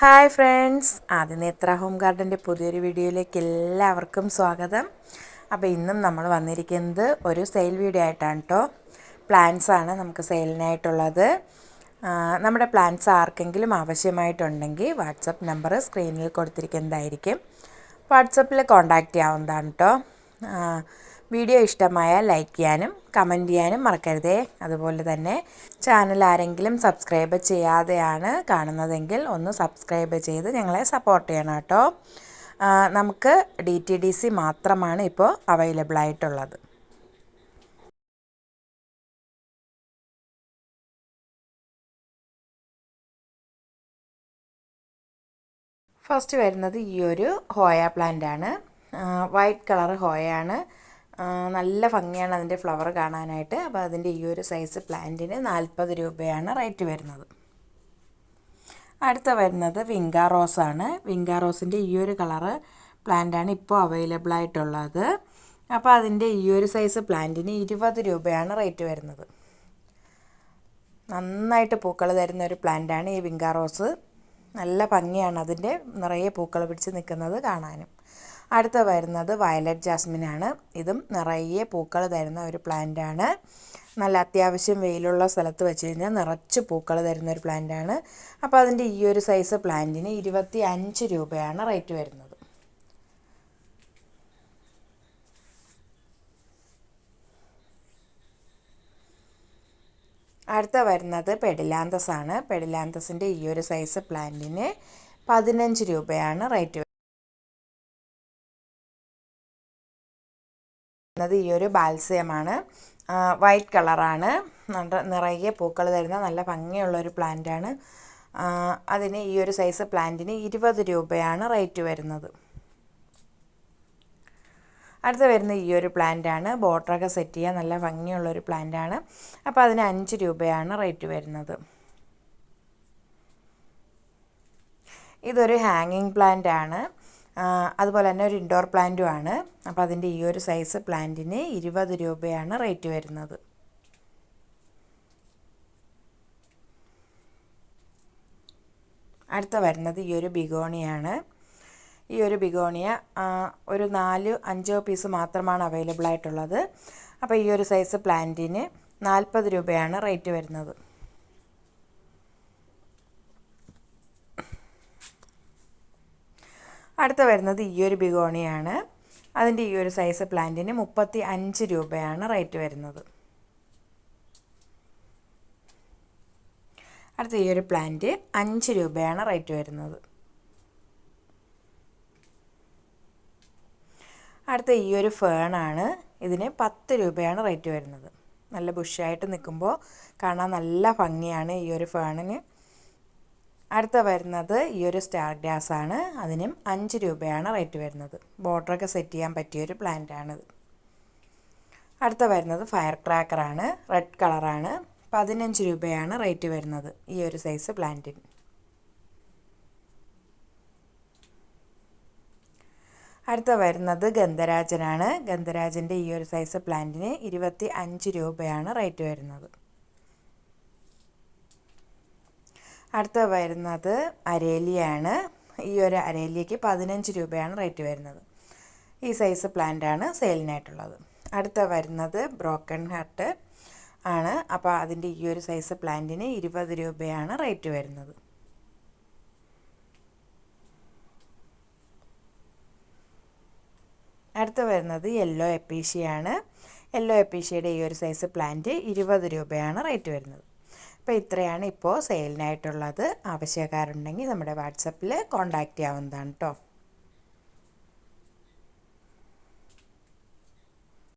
Hi friends. ആദിനേത്ര home ഗാർഡന്റെ പുതിയൊരു വീഡിയോയിലേക്ക് എല്ലാവർക്കും സ്വാഗതം. അപ്പോൾ ഇന്നും നമ്മൾ വന്നിരിക്കുന്നത് ഒരു സെയിൽ വീഡിയോ ആയിട്ടാണ് കേട്ടോ. പ്ലാന്റ്സ് ആണ് നമുക്ക് സെയിലിനായിട്ടുള്ളത്. നമ്മുടെ പ്ലാന്റ്സ് ആർക്കെങ്കിലും ആവശ്യമായിട്ടുണ്ടെങ്കിൽ വാട്സപ്പ് നമ്പർ സ്ക്രീനിൽ കൊടുത്തിരിക്കുന്നതായിരിക്കും. വാട്സപ്പിൽ കോൺടാക്റ്റ് ചെയ്യാവുന്നതാണ് കേട്ടോ. വീഡിയോ ഇഷ്ടമായാൽ ലൈക്ക് ചെയ്യാനും കമന്റ് ചെയ്യാനും മറക്കരുതേ. അതുപോലെ തന്നെ ചാനൽ ആരെങ്കിലും സബ്സ്ക്രൈബ് ചെയ്യാതെയാണ് കാണുന്നതെങ്കിൽ ഒന്ന് സബ്സ്ക്രൈബ് ചെയ്ത് ഞങ്ങളെ സപ്പോർട്ട് ചെയ്യണം കേട്ടോ. നമുക്ക് ഡി ടി ഡി സി മാത്രമാണ് ഇപ്പോൾ അവൈലബിൾ ആയിട്ടുള്ളത്. ഫസ്റ്റ് വരുന്നത് ഈ ഒരു ഹോയ പ്ലാന്റ് ആണ്. വൈറ്റ് കളർ ഹോയാണ് ആ, നല്ല ഭംഗിയാണ് അതിന്റെ ഫ്ലവർ കാണാനായിട്ട്. അപ്പോൾ അതിന്റെ ഈ ഒരു സൈസ് പ്ലാന്റിന് നാൽപ്പത് രൂപയാണ് റേറ്റ് വരുന്നത്. അടുത്ത വരുന്നത് വിങ്കാ ആണ്. വിങ്കാ റോസിന്റെ ഈ ഒരു കളറ് പ്ലാന്റാണ് ഇപ്പോൾ അവൈലബിൾ ആയിട്ടുള്ളത്. അപ്പോൾ അതിന്റെ ഈ ഒരു സൈസ് പ്ലാന്റിന് ഇരുപത് രൂപയാണ് റേറ്റ് വരുന്നത്. നന്നായിട്ട് പൂക്കൾ തരുന്ന ഒരു പ്ലാന്റാണ് ഈ വിങ്കാ റോസ് നല്ല ഭംഗിയാണ് അതിന്റെ നിറയെ പൂക്കൾ പിടിച്ച് നിൽക്കുന്നത് കാണാനും. അടുത്ത വരുന്നത് വയലറ്റ് ജാസ്മിനാണ്. ഇതും നിറയെ പൂക്കൾ തരുന്ന ഒരു പ്ലാന്റാണ്. നല്ല അത്യാവശ്യം വെയിലുള്ള സ്ഥലത്ത് വെച്ച് കഴിഞ്ഞാൽ നിറച്ച് പൂക്കൾ തരുന്ന ഒരു പ്ലാന്റാണ്. അപ്പോൾ അതിന്റെ ഈ ഒരു സൈസ് പ്ലാന്റിന് ഇരുപത്തി അഞ്ച് രൂപയാണ് റേറ്റ് വരുന്നത്. അടുത്ത വരുന്നത് പെഡിലാന്തസ് ആണ് പെഡിലാന്തസിന്റെ ഈ ഒരു സൈസ് പ്ലാന്റിന് പതിനഞ്ച് രൂപയാണ് റേറ്റ് വരുന്നത് ഈ ഒരു ബാൽസ്യമാണ്. വൈറ്റ് കളറാണ്. നിറയെ പൂക്കൾ തരുന്ന നല്ല ഭംഗിയുള്ള ഒരു പ്ലാന്റാണ് അതിന് ഈ ഒരു സൈസ് പ്ലാന്റിന് ഇരുപത് രൂപയാണ് റേറ്റ് വരുന്നത്. അടുത്ത വരുന്ന ഈ ഒരു പ്ലാന്റാണ് ബോട്ടറൊക്കെ സെറ്റ് ചെയ്യാൻ നല്ല ഭംഗിയുള്ള ഒരു പ്ലാന്റാണ് അപ്പോൾ അതിന് അഞ്ച് രൂപയാണ് റേറ്റ് വരുന്നത്. ഇതൊരു ഹാങ്ങിങ് പ്ലാന്റ് ആണ്. അതുപോലെ തന്നെ ഒരു ഇൻഡോർ പ്ലാന്റും ആണ്. അപ്പോൾ അതിന്റെ ഈ ഒരു സൈസ് പ്ലാന്റിന് ഇരുപത് രൂപയാണ് റേറ്റ് വരുന്നത്. അടുത്ത വരുന്നത് ഈ ഒരു ബിഗോണിയാണ്. ഈ ഒരു ബിഗോണിയ ഒരു നാല് അഞ്ചോ പീസ് മാത്രമാണ് അവൈലബിൾ ആയിട്ടുള്ളത്. അപ്പോൾ ഈ ഒരു സൈസ് പ്ലാന്റിന് നാൽപ്പത് രൂപയാണ് റേറ്റ് വരുന്നത്. അടുത്ത വരുന്നത് ഈ ഒരു ബിഗോണിയാണ്. അതിന്റെ ഈ ഒരു സൈസ് പ്ലാന്റിന് മുപ്പത്തി അഞ്ച് രൂപയാണ് റേറ്റ് വരുന്നത്. അടുത്ത ഈ ഒരു പ്ലാന്റ് അഞ്ച് രൂപയാണ് റേറ്റ് വരുന്നത്. അടുത്ത ഈ ഒരു ഫേണാണ് ഇതിന് പത്ത് രൂപയാണ് റേറ്റ് വരുന്നത്. നല്ല ബുഷായിട്ട് നിൽക്കുമ്പോൾ കാണാൻ നല്ല ഭംഗിയാണ് ഈ ഒരു ഫേണിന് അടുത്ത വരുന്നത് ഈ ഒരു സ്റ്റാർ ഗ്രാസ് ആണ്. അതിനും അഞ്ച് രൂപയാണ് റേറ്റ് വരുന്നത്. ബോർഡറൊക്കെ സെറ്റ് ചെയ്യാൻ പറ്റിയൊരു പ്ലാന്റ് ആണിത് അടുത്ത വരുന്നത് ഫയർ ക്രാക്കറാണ് റെഡ് കളറാണ് പതിനഞ്ച് രൂപയാണ് റേറ്റ് വരുന്നത് ഈ ഒരു സൈസ് പ്ലാന്റിന് അടുത്ത വരുന്നത് ഗന്ധരാജനാണ് ഗന്ധരാജന്റെ ഈ ഒരു സൈസ് പ്ലാന്റിന് ഇരുപത്തി അഞ്ച് രൂപയാണ് റേറ്റ് വരുന്നത്. അടുത്ത വരുന്നത് അരേലിയാണ്. ഈ ഒരു അരേലിയയ്ക്ക് പതിനഞ്ച് രൂപയാണ് റേറ്റ് വരുന്നത്. ഈ സൈസ് പ്ലാന്റ് പ്ലാന്റാണ് സെയിലിനായിട്ടുള്ളത്. അടുത്ത വരുന്നത് ബ്രോക്കൺ ഹാർട്ട് ആണ്. അപ്പോൾ അതിന്റെ ഈ ഒരു സൈസ് പ്ലാന്റിന് ഇരുപത് രൂപയാണ് റേറ്റ് വരുന്നത്. അടുത്ത വരുന്നത് യെല്ലോ എപ്പീഷിയാണ് യെല്ലോ എപ്പീഷ്യയുടെ ഈ ഒരു സൈസ് പ്ലാന്റ് ഇരുപത് രൂപയാണ് റേറ്റ് വരുന്നത്. അപ്പോൾ ഇത്രയാണ് ഇപ്പോൾ സെയിലിനായിട്ടുള്ളത് ആവശ്യക്കാരുണ്ടെങ്കിൽ നമ്മുടെ വാട്സപ്പിൽ കോൺടാക്റ്റ് ചെയ്യാവുന്നതാണ് കേട്ടോ